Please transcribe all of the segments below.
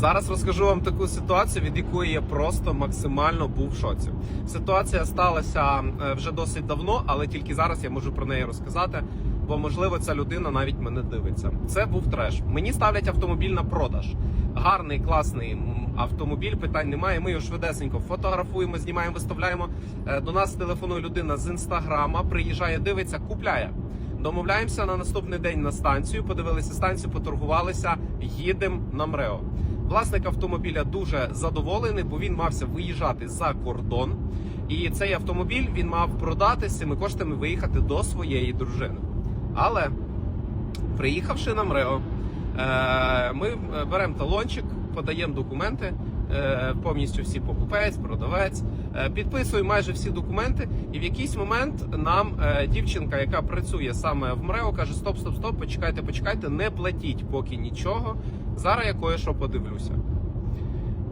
Зараз розкажу вам таку ситуацію, від якої я просто максимально був в шоці. Ситуація сталася е, вже досить давно, але тільки зараз я можу про неї розказати. Бо можливо ця людина навіть мене дивиться. Це був треш. Мені ставлять автомобіль на продаж. Гарний, класний автомобіль. Питань немає. Ми його швидесенько фотографуємо, знімаємо, виставляємо. Е, До нас телефонує людина з інстаграма, приїжджає, дивиться, купляє. Домовляємося на наступний день на станцію. Подивилися станцію, поторгувалися. Їдемо на МРЕО. Власник автомобіля дуже задоволений, бо він мався виїжджати за кордон. І цей автомобіль він мав продати з цими коштами виїхати до своєї дружини. Але приїхавши на МРЕО, е, ми е, беремо талончик, подаємо документи, е, повністю всі покупець, продавець, підписуємо майже всі документи. І в якийсь момент нам дівчинка, яка працює саме в МРЕО, каже: Стоп, стоп, стоп, почекайте, почекайте, не платіть поки нічого. Зараз я кое-що подивлюся.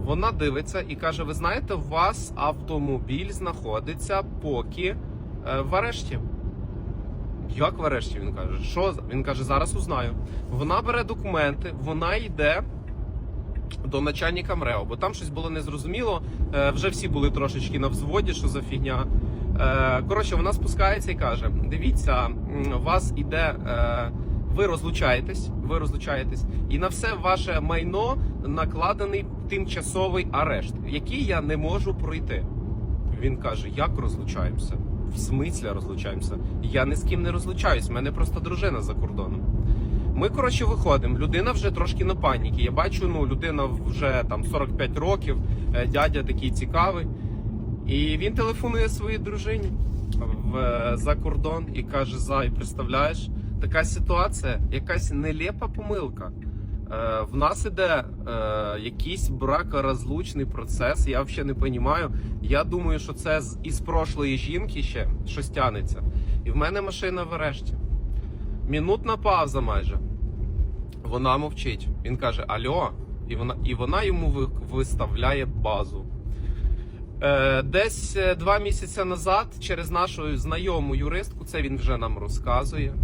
Вона дивиться і каже: Ви знаєте, у вас автомобіль знаходиться поки е, в арешті. Як в арешті? Він каже, що він каже, зараз узнаю. Вона бере документи, вона йде до начальника МРЕО, бо там щось було незрозуміло. Е, вже всі були трошечки на взводі, що за фігня. Е, коротше, вона спускається і каже: Дивіться, у вас іде. Ви розлучаєтесь, ви розлучаєтесь, і на все ваше майно накладений тимчасовий арешт, який я не можу пройти. Він каже: Як розлучаємося? В смислі розлучаємося? Я ні з ким не розлучаюсь, в мене просто дружина за кордоном. Ми, коротше, виходимо. Людина вже трошки на паніки. Я бачу, ну, людина вже там 45 років, е, дядя такий цікавий. І він телефонує своїй дружині в, е, за кордон і каже: Зай, представляєш, така ситуація, якась нелепа помилка. Е, в нас іде е, якийсь бракорозлучний процес. Я взагалі не розумію. Я думаю, що це з із прошлої жінки ще щось тянеться. І в мене машина в арешті. Мінутна пауза майже. Вона мовчить. Він каже: Альо, і вона, і вона йому виставляє базу. Е, Десь е, два місяці назад, через нашу знайому юристку, це він вже нам розказує.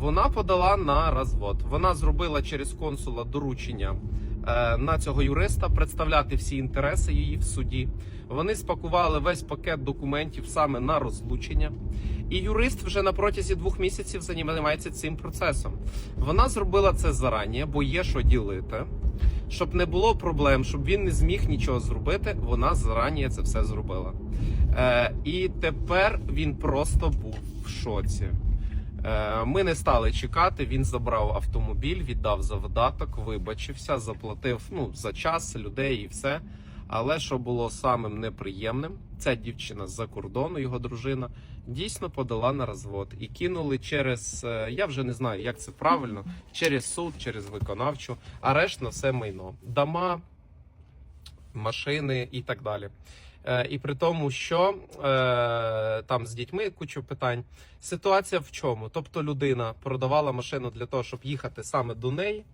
Вона подала на розвод. Вона зробила через консула доручення е, на цього юриста представляти всі інтереси її в суді. Вони спакували весь пакет документів саме на розлучення. І юрист вже на протязі двох місяців займається цим процесом. Вона зробила це зарані, бо є що ділити. Щоб не було проблем, щоб він не зміг нічого зробити, вона зарані це все зробила. Е, і тепер він просто був в шоці. Е, Ми не стали чекати. Він забрав автомобіль, віддав завдаток, вибачився, заплатив ну, за час людей і все. Але що було самим неприємним, ця дівчина з-за кордону, його дружина, дійсно подала на розвод і кинули через е, я вже не знаю, як це правильно, через суд, через виконавчу, арешт на все майно, дома, машини і так далі. Е, І при тому, що е, там з дітьми кучу питань. Ситуація в чому? Тобто людина продавала машину для того, щоб їхати саме до неї.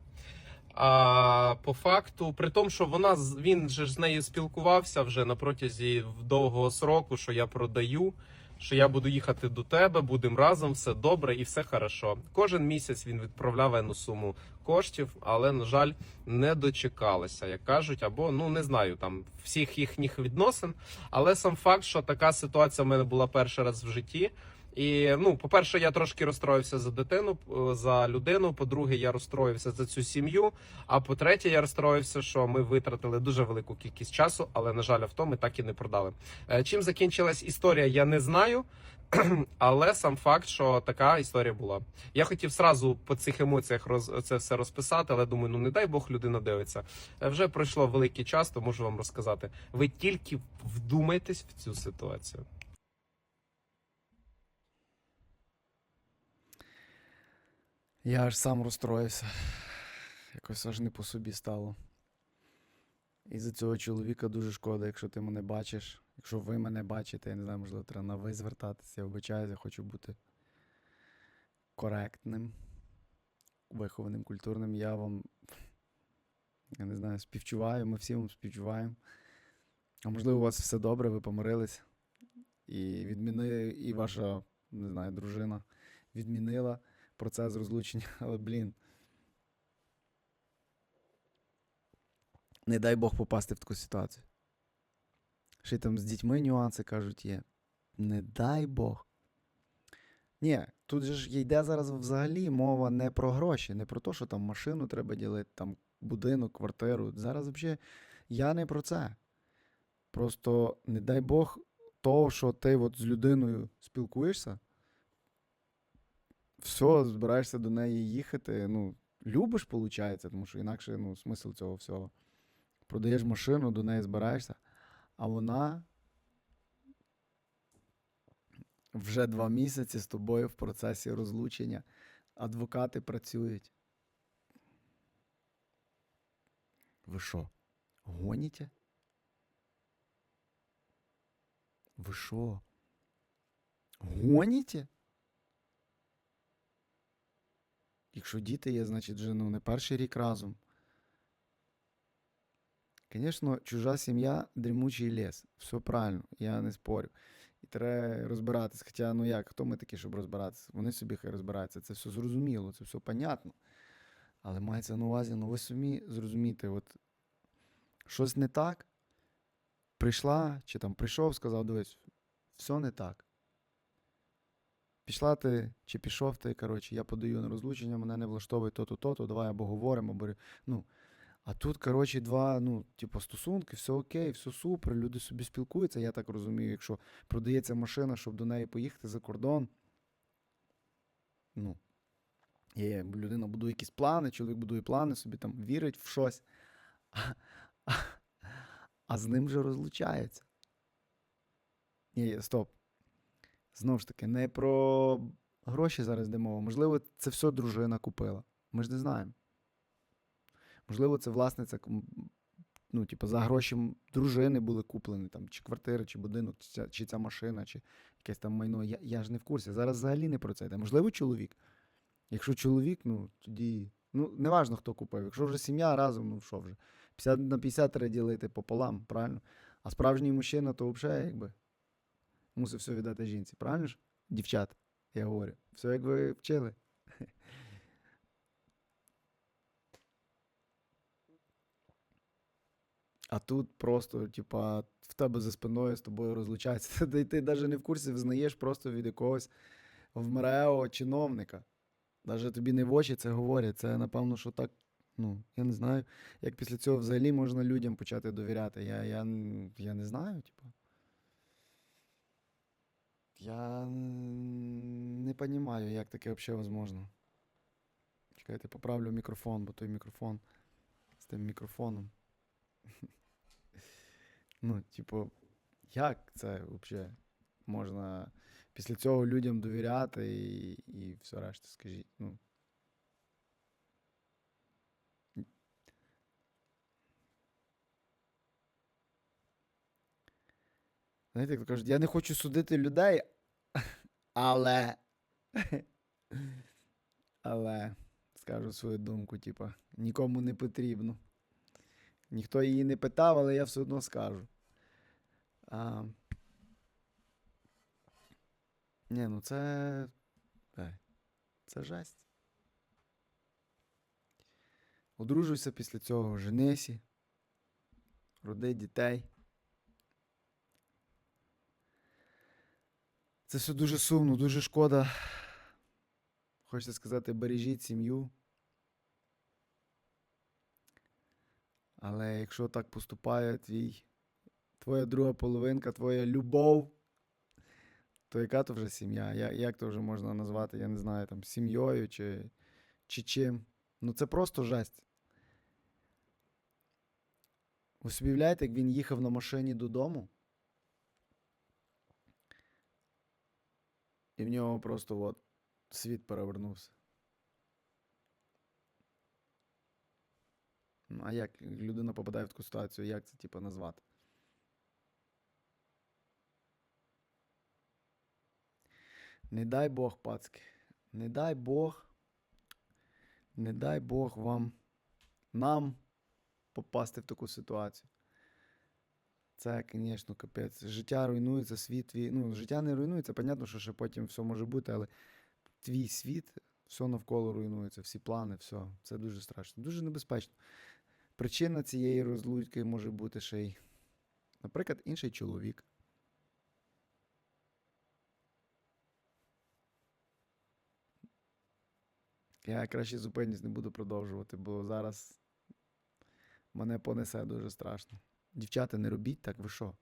А по факту, при тому, що вона він же з нею спілкувався вже на протязі довгого сроку, що я продаю, що я буду їхати до тебе, будемо разом, все добре і все хорошо. Кожен місяць він відправляв ену суму коштів, але на жаль, не дочекалися, як кажуть, або ну не знаю там всіх їхніх відносин. Але сам факт, що така ситуація в мене була перший раз в житті. І ну, по-перше, я трошки розстроївся за дитину, за людину. По-друге, я розстроївся за цю сім'ю. А по-третє, я розстроївся, що ми витратили дуже велику кількість часу, але на жаль, авто ми так і не продали. Е, Чим закінчилась історія, я не знаю. Але сам факт, що така історія була. Я хотів сразу по цих емоціях роз це все розписати, але думаю, ну не дай Бог людина дивиться. Е, Вже пройшло великий час, то можу вам розказати. Ви тільки вдумайтесь в цю ситуацію. Я аж сам розстроївся. Якось аж не по собі стало. І за цього чоловіка дуже шкода, якщо ти мене бачиш. Якщо ви мене бачите, я не знаю, можливо, треба на ви звертатися. Я вибачаюся, я хочу бути коректним, вихованим, культурним. Я вам, я не знаю, співчуваю, ми всі вам співчуваємо. А можливо, у вас все добре, ви помирились. І відмінили, і ваша, не знаю, дружина відмінила процес розлучення, але, блін. Не дай Бог попасти в таку ситуацію. Ще там з дітьми нюанси кажуть є. Не дай Бог. Ні, тут же ж йде зараз взагалі мова не про гроші, не про те, що там машину треба ділити, там будинок, квартиру. Зараз взагалі я не про це. Просто не дай Бог того, що ти от з людиною спілкуєшся, все, збираєшся до неї їхати. Ну, любиш, виходить, тому що інакше ну, смисл цього всього. Продаєш машину, до неї збираєшся, а вона вже два місяці з тобою в процесі розлучення. Адвокати працюють. Ви що? Гоніте? Ви що? Гоніте? Якщо діти є, значить вже ну, не перший рік разом. Звісно, чужа сім'я дрімучий ліс. Все правильно, я не спорю. І треба розбиратись. Хоча, ну як, хто ми такі, щоб розбиратися? Вони собі хай розбираються. Це все зрозуміло, це все понятно. Але мається на увазі, ну ви самі зрозумієте, от щось не так. Прийшла, чи там прийшов, сказав, дивись, все не так. Пішла ти, чи пішов ти, коротше, я подаю на розлучення, мене не влаштовує то-то, то-то, давай або говоримо, або... Ну, а тут, коротше, два, ну, типу, стосунки, все окей, все супер, люди собі спілкуються, я так розумію, якщо продається машина, щоб до неї поїхати за кордон. Ну, є, людина будує якісь плани, чоловік будує плани, собі там вірить в щось, а, а, а з ним же розлучається. Ні, стоп. Знову ж таки, не про гроші зараз йде мова. Можливо, це все дружина купила. Ми ж не знаємо. Можливо, це власниця, ну, типу, за гроші дружини були куплені, там, чи квартира, чи будинок, чи ця, чи ця машина, чи якесь там майно. Я, я ж не в курсі. Зараз взагалі не про це йде. Можливо, чоловік. Якщо чоловік, ну тоді. Ну, неважно, хто купив. Якщо вже сім'я разом, ну що вже? 50 на 50 треба ділити пополам, правильно? А справжній мужчина, то взагалі якби мусив все віддати жінці, правильно ж? Дівчат, я говорю. Все як ви вчили. А тут просто, типа, в тебе за спиною з тобою розлучаються. Ти, ти навіть не в курсі взнаєш просто від якогось вмрео чиновника. Навіть тобі не в очі це говорять. Це, напевно, що так. Ну, я не знаю, як після цього взагалі можна людям почати довіряти. Я, я, я не знаю, типу. Я не розумію, як таке взагалі можливо. Чекайте, поправлю мікрофон, бо той мікрофон з тим мікрофоном. Ну, типу, як це взагалі можна після цього людям довіряти і, і все решта, скажіть. Ну. Знаєте, як кажуть, я не хочу судити людей, але. Але скажу свою думку, типа, нікому не потрібно. Ніхто її не питав, але я все одно скажу. А... Ні, ну це. Ей, Це жесть. Одружуйся після цього, женися, роди дітей. Це все дуже сумно, дуже шкода. Хочеться сказати, бережіть сім'ю. Але якщо так поступає твій, твоя друга половинка, твоя любов, то яка то вже сім'я? Як то вже можна назвати, я не знаю, там, сім'єю чи, чи чим? Ну це просто жесть. Ви уявляєте, як він їхав на машині додому? І в нього просто от світ перевернувся. Ну, а як людина попадає в таку ситуацію, як це типу, назвати? Не дай Бог, пацки. Не дай Бог. Не дай Бог вам нам попасти в таку ситуацію. Це, звісно, капець. Життя руйнується, світ твій. Ну, життя не руйнується, понятно, що ще потім все може бути, але твій світ, все навколо руйнується, всі плани, все. Це дуже страшно, дуже небезпечно. Причина цієї розлуки може бути ще й, наприклад, інший чоловік. Я краще зупинюсь, не буду продовжувати, бо зараз мене понесе дуже страшно. Дівчата, не робіть так, ви що?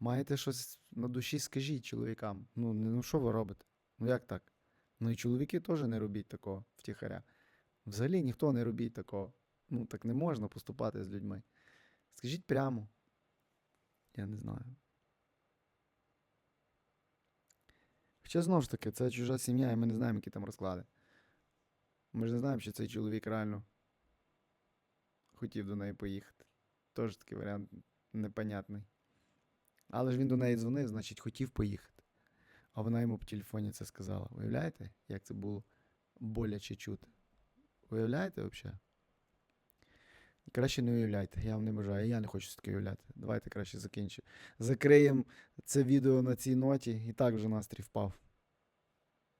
Маєте щось на душі, скажіть чоловікам. Ну, ну що ви робите? Ну як так? Ну і чоловіки теж не робіть такого втіхаря. Взагалі ніхто не робіть такого. Ну, так не можна поступати з людьми. Скажіть прямо. Я не знаю. Хоча знову ж таки, це чужа сім'я, і ми не знаємо, які там розклади. Ми ж не знаємо, чи цей чоловік реально хотів до неї поїхати. Тож такий варіант непонятний. Але ж він до неї дзвонив, значить, хотів поїхати. А вона йому по телефоні це сказала. Уявляєте, як це було боляче чути? Уявляєте взагалі? Краще не уявляйте, я вам не бажаю, я не хочу таке уявляти. Давайте краще закінчимо. Закриємо це відео на цій ноті, і так вже настрій впав.